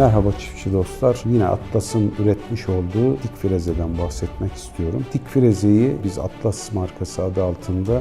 Merhaba çiftçi dostlar. Yine Atlas'ın üretmiş olduğu dik frezeden bahsetmek istiyorum. Dik frezeyi biz Atlas markası adı altında 2,5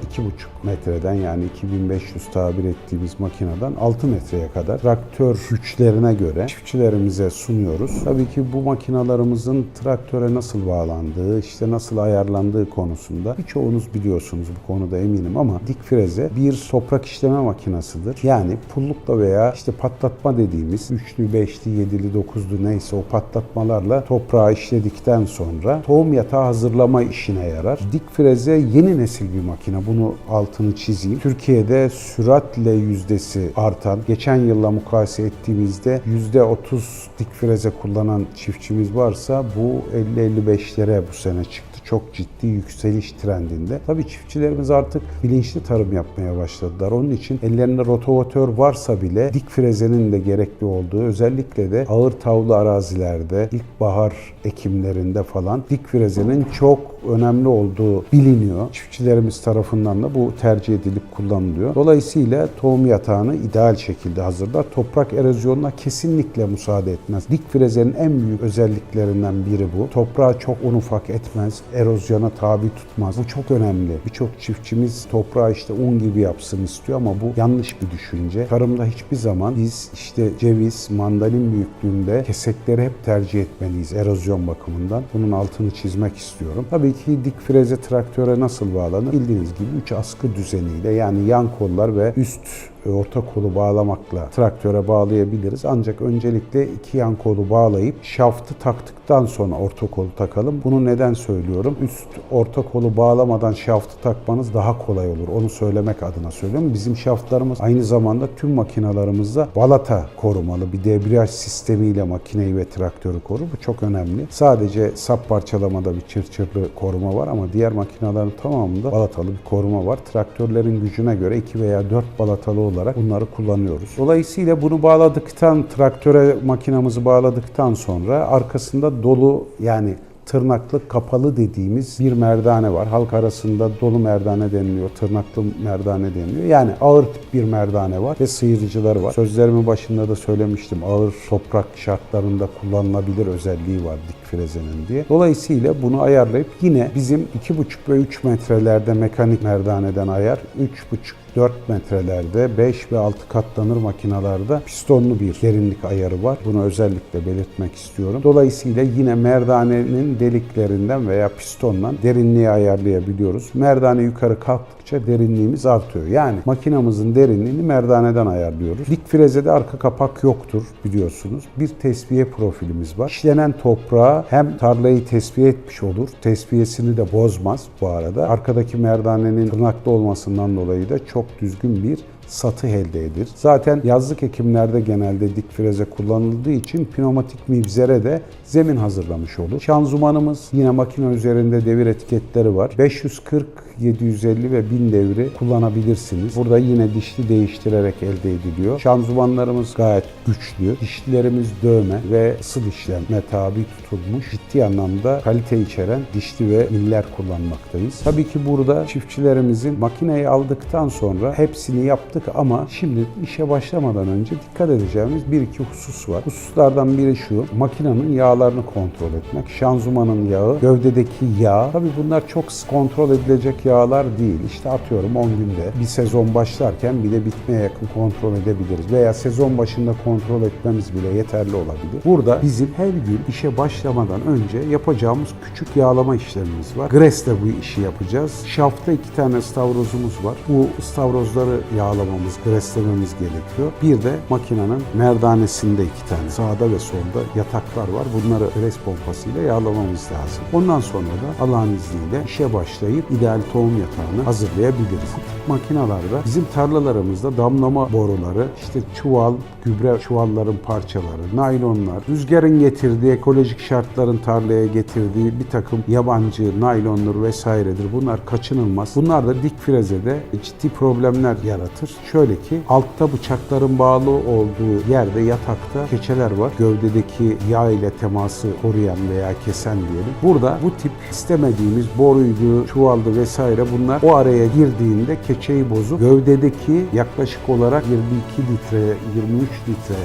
metreden yani 2500 tabir ettiğimiz makineden 6 metreye kadar traktör güçlerine göre çiftçilerimize sunuyoruz. Tabii ki bu makinalarımızın traktöre nasıl bağlandığı, işte nasıl ayarlandığı konusunda birçoğunuz biliyorsunuz bu konuda eminim ama dik freze bir toprak işleme makinasıdır. Yani pullukla veya işte patlatma dediğimiz üçlü, beşli, yedili, dokuzlu neyse o patlatmalarla toprağı işledikten sonra tohum yatağı hazırlama işine yarar. Dik freze yeni nesil bir makine. Bunu altını çizeyim. Türkiye'de süratle yüzdesi artan, geçen yılla mukayese ettiğimizde yüzde 30 dik freze kullanan çiftçimiz varsa bu 50-55'lere bu sene çıktı çok ciddi yükseliş trendinde. Tabii çiftçilerimiz artık bilinçli tarım yapmaya başladılar. Onun için ellerinde rotovatör varsa bile dik frezenin de gerekli olduğu özellikle de ağır tavlı arazilerde ilkbahar ekimlerinde falan dik frezenin çok önemli olduğu biliniyor. Çiftçilerimiz tarafından da bu tercih edilip kullanılıyor. Dolayısıyla tohum yatağını ideal şekilde hazırlar. Toprak erozyonuna kesinlikle müsaade etmez. Dik frezenin en büyük özelliklerinden biri bu. Toprağı çok un ufak etmez, erozyona tabi tutmaz. Bu çok önemli. Birçok çiftçimiz toprağı işte un gibi yapsın istiyor ama bu yanlış bir düşünce. Tarımda hiçbir zaman biz işte ceviz, mandalin büyüklüğünde kesekleri hep tercih etmeliyiz erozyon bakımından. Bunun altını çizmek istiyorum. Tabii ki dik freze traktöre nasıl bağlanır? Bildiğiniz gibi 3 askı düzeniyle yani yan kollar ve üst orta kolu bağlamakla traktöre bağlayabiliriz. Ancak öncelikle iki yan kolu bağlayıp şaftı taktıktan sonra orta kolu takalım. Bunu neden söylüyorum? Üst orta kolu bağlamadan şaftı takmanız daha kolay olur. Onu söylemek adına söylüyorum. Bizim şaftlarımız aynı zamanda tüm makinalarımızda balata korumalı. Bir debriyaj sistemiyle makineyi ve traktörü korur. Bu çok önemli. Sadece sap parçalamada bir çırçırlı koruma var ama diğer makinelerin tamamında balatalı bir koruma var. Traktörlerin gücüne göre 2 veya 4 balatalı olarak bunları kullanıyoruz. Dolayısıyla bunu bağladıktan, traktöre makinamızı bağladıktan sonra arkasında dolu yani tırnaklı kapalı dediğimiz bir merdane var. Halk arasında dolu merdane deniliyor, tırnaklı merdane deniliyor. Yani ağır tip bir merdane var ve sıyırıcıları var. Sözlerimin başında da söylemiştim. Ağır toprak şartlarında kullanılabilir özelliği var dik frezenin diye. Dolayısıyla bunu ayarlayıp yine bizim 2,5 ve 3 metrelerde mekanik merdaneden ayar, 3,5 4 metrelerde 5 ve 6 katlanır makinalarda pistonlu bir derinlik ayarı var. Bunu özellikle belirtmek istiyorum. Dolayısıyla yine merdanenin deliklerinden veya pistondan derinliği ayarlayabiliyoruz. Merdane yukarı kalktıkça derinliğimiz artıyor. Yani makinamızın derinliğini merdaneden ayarlıyoruz. Dik frezede arka kapak yoktur biliyorsunuz. Bir tesviye profilimiz var. İşlenen toprağa hem tarlayı tesviye etmiş olur. Tesviyesini de bozmaz bu arada. Arkadaki merdanenin tırnaklı olmasından dolayı da çok düzgün bir satı elde edilir. Zaten yazlık ekimlerde genelde dik freze kullanıldığı için pneumatik mivzere de zemin hazırlamış olur. Şanzımanımız yine makine üzerinde devir etiketleri var. 540 750 ve 1000 devri kullanabilirsiniz. Burada yine dişli değiştirerek elde ediliyor. Şanzımanlarımız gayet güçlü. Dişlilerimiz dövme ve ısıl işleme tabi tutulmuş. Ciddi anlamda kalite içeren dişli ve miller kullanmaktayız. Tabii ki burada çiftçilerimizin makineyi aldıktan sonra hepsini yaptık ama şimdi işe başlamadan önce dikkat edeceğimiz bir iki husus var. Hususlardan biri şu, makinenin yağlarını kontrol etmek. Şanzımanın yağı, gövdedeki yağ. Tabii bunlar çok kontrol edilecek yağlar değil. İşte atıyorum 10 günde bir sezon başlarken bile bitmeye yakın kontrol edebiliriz. Veya sezon başında kontrol etmemiz bile yeterli olabilir. Burada bizim her gün işe başlamadan önce yapacağımız küçük yağlama işlemimiz var. Gres'te bu işi yapacağız. Şafta iki tane ıstavrozumuz var. Bu ıstavrozları yağlamamız, greslememiz gerekiyor. Bir de makinenin merdanesinde iki tane sağda ve solda yataklar var. Bunları gres pompasıyla yağlamamız lazım. Ondan sonra da Allah'ın izniyle işe başlayıp ideal tohum yatağını hazırlayabiliriz. Makinalarda bizim tarlalarımızda damlama boruları, işte çuval, gübre çuvalların parçaları, naylonlar, rüzgarın getirdiği, ekolojik şartların tarlaya getirdiği bir takım yabancı naylonlar vesairedir. Bunlar kaçınılmaz. Bunlar da dik frezede ciddi problemler yaratır. Şöyle ki altta bıçakların bağlı olduğu yerde yatakta keçeler var. Gövdedeki yağ ile teması koruyan veya kesen diyelim. Burada bu tip istemediğimiz boruydu, çuvaldı vesaire bunlar o araya girdiğinde keçeyi bozup gövdedeki yaklaşık olarak 22 litre, 23 litre,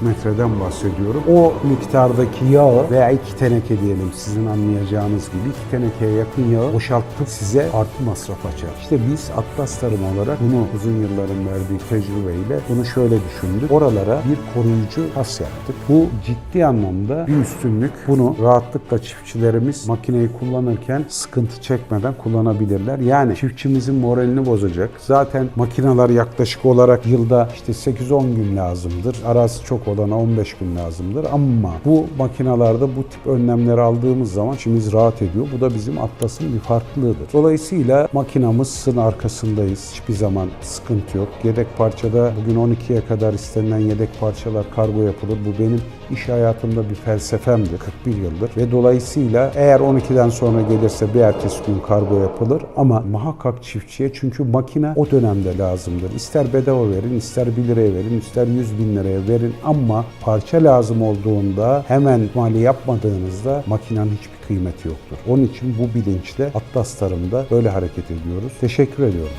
2,5-3 metreden bahsediyorum. O miktardaki yağı veya iki teneke diyelim sizin anlayacağınız gibi iki tenekeye yakın yağı boşaltıp size artı masraf açar. İşte biz Atlas Tarım olarak bunu uzun yılların verdiği tecrübeyle bunu şöyle düşündük. Oralara bir koruyucu kas yaptık. Bu ciddi anlamda bir üstünlük. Bunu rahatlıkla çiftçilerimiz makineyi kullanırken sıkıntı çekmeden kullanabilirler. Yani çiftçimizin moralini bozacak. Zaten makineler yaklaşık olarak yılda işte 8-10 gün lazımdır. Arası çok olana 15 gün lazımdır. Ama bu makinalarda bu tip önlemleri aldığımız zaman içimiz rahat ediyor. Bu da bizim Atlas'ın bir farklılığıdır. Dolayısıyla makinamızın arkasındayız. Hiçbir zaman yok. Yedek parçada bugün 12'ye kadar istenilen yedek parçalar kargo yapılır. Bu benim iş hayatımda bir felsefemdir. 41 yıldır. Ve dolayısıyla eğer 12'den sonra gelirse bir ertesi gün kargo yapılır. Ama muhakkak çiftçiye çünkü makine o dönemde lazımdır. İster bedava verin, ister 1 liraya verin, ister 100 bin liraya verin. Ama parça lazım olduğunda hemen mali yapmadığınızda makinenin hiçbir kıymeti yoktur. Onun için bu bilinçle Atlas Tarım'da böyle hareket ediyoruz. Teşekkür ediyorum.